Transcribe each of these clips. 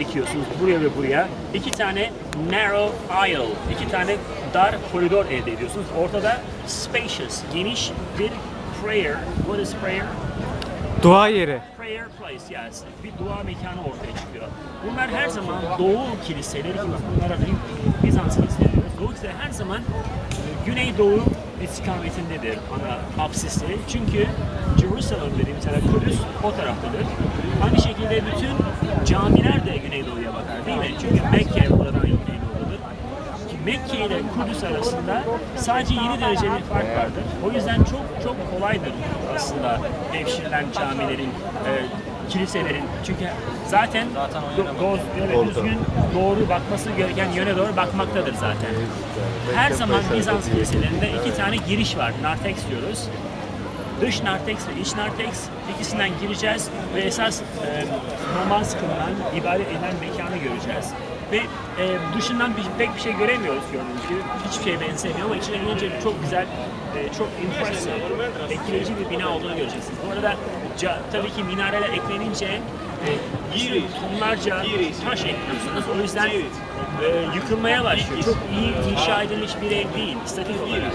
dikiyorsunuz buraya ve buraya. İki tane narrow aisle, iki tane dar koridor elde ediyorsunuz. Ortada spacious, geniş bir prayer. What is prayer? Dua yeri. prayer place yani bir dua mekanı ortaya çıkıyor. Bunlar her zaman Doğu kiliseleri ki bunlara Bizans kiliseleri. Doğu kiliseleri her zaman Güneydoğu istikametindedir ana apsisleri. Çünkü Jerusalem dediğimiz yer Kudüs o taraftadır. Aynı şekilde bütün camiler de Güneydoğu'ya bakar değil mi? Çünkü Mekke buradan Güneydoğu'dadır. Mekke ile Kudüs arasında sadece 7 derece bir fark vardır. O yüzden çok çok kolaydır aslında devşirilen camilerin, e, kiliselerin. Çünkü zaten, do- do- böyle düzgün doğru bakması gereken yöne doğru bakmaktadır zaten. Her zaman Bizans kiliselerinde iki tane giriş var. Narthex diyoruz. Dış narteks ve iç narteks ikisinden gireceğiz ve esas e, namaz kılınan, ibadet edilen mekanı göreceğiz. Ve e, dışından bir, pek bir şey göremiyoruz gördüğünüz gibi. Hiçbir şeye benzemiyor ama içine girince çok güzel, e, çok impressive, etkileyici bir bina olduğunu göreceksiniz. Bu arada ca, tabii ki minareler eklenince e, işte tonlarca taş ekliyorsunuz. O yüzden e, yıkılmaya başlıyor. Çok iyi inşa edilmiş bir ev değil, statik olarak.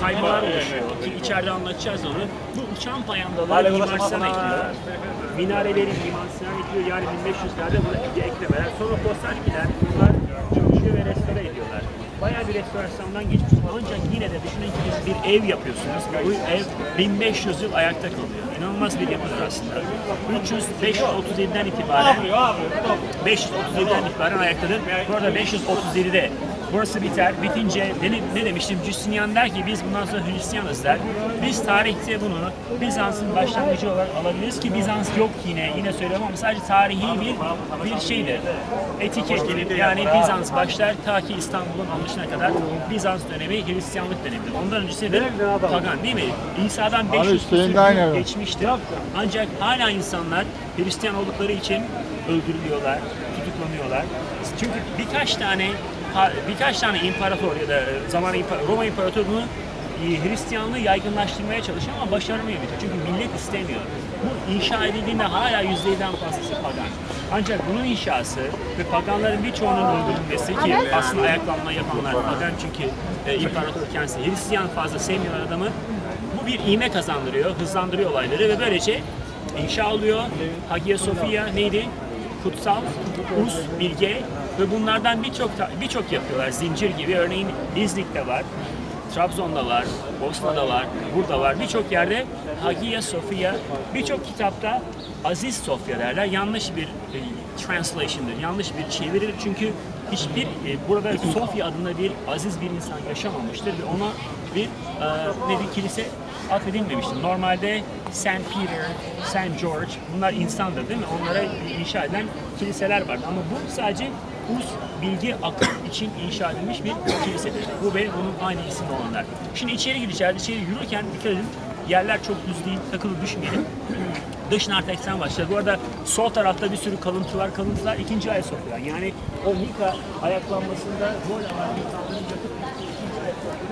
Kaymalar oluşuyor ki içeride anlatacağız onu. Bu uçan payandalar Mimar Sinan ekliyor. Minarelerin Mimar Sinan ekliyor yani 1500'lerde bu eklemeler. Sonra Postalkiler bunlar çalışıyor ve restore ediyorlar. Bayağı bir restorasyondan geçmiş. Ancak yine de düşünün ki siz bir ev yapıyorsunuz. Bu ev 1500 yıl ayakta kalıyor. İnanılmaz bir yapıdır aslında. 300, 537'den itibaren 537'den itibaren ayaktadır. Bu arada 537'de burası biter. Bitince ne, ne demiştim? Justinian der ki biz bundan sonra Hristiyanız der. Biz tarihte bunu Bizans'ın başlangıcı olarak alabiliriz ki Bizans yok yine. Yine söylüyorum ama sadece tarihi bir bir şeydir. Etiket yani Bizans başlar ta ki İstanbul'un alışına kadar Bizans dönemi Hristiyanlık dönemidir. Ondan öncesi de pagan değil mi? İsa'dan 500 küsur geçmiştir. Ancak hala insanlar Hristiyan oldukları için öldürülüyorlar, tutuklanıyorlar. Çünkü birkaç tane birkaç tane imparator ya da zaman İmpa- Roma İmparatorluğu e, Hristiyanlığı yaygınlaştırmaya çalışıyor ama türlü. Çünkü millet istemiyor. Bu inşa edildiğinde hala %7'den fazlası pagan. Ancak bunun inşası ve paganların birçoğunun öldürülmesi ki aslında ayaklanma yapanlar pagan çünkü e, imparator kendisi Hristiyan fazla sevmiyor adamı. Bir iğme kazandırıyor, hızlandırıyor olayları ve böylece inşa oluyor. Hagia Sophia neydi? Kutsal, Us, Bilge ve bunlardan birçok birçok yapıyorlar. Zincir gibi örneğin İznik'te var. Trabzon'da var, Bosna'da var, burada var. Birçok yerde Hagia Sophia, birçok kitapta Aziz Sofya derler. Yanlış bir e, translation'dır, yanlış bir çeviridir. Çünkü hiçbir e, burada Sofya adında bir aziz bir insan yaşamamıştır ve ona bir e, ne bir kilise atfedilmemiştir. Normalde St. Peter, St. George bunlar insandır değil mi? Onlara inşa edilen kiliseler vardı ama bu sadece Us bilgi akıl için inşa edilmiş bir kilisedir. Bu ve bunun aynı isimli olanlar. Şimdi içeri gireceğiz. İçeri yürürken dikkat edin. Yerler çok düz değil, takılı düşmeyelim. Dış narteksten başlar. Bu arada sol tarafta bir sürü kalıntılar, kalıntılar ikinci ay sokuyor. Yani o Mika ayaklanmasında rol alan insanların ikinci ay sokuyor.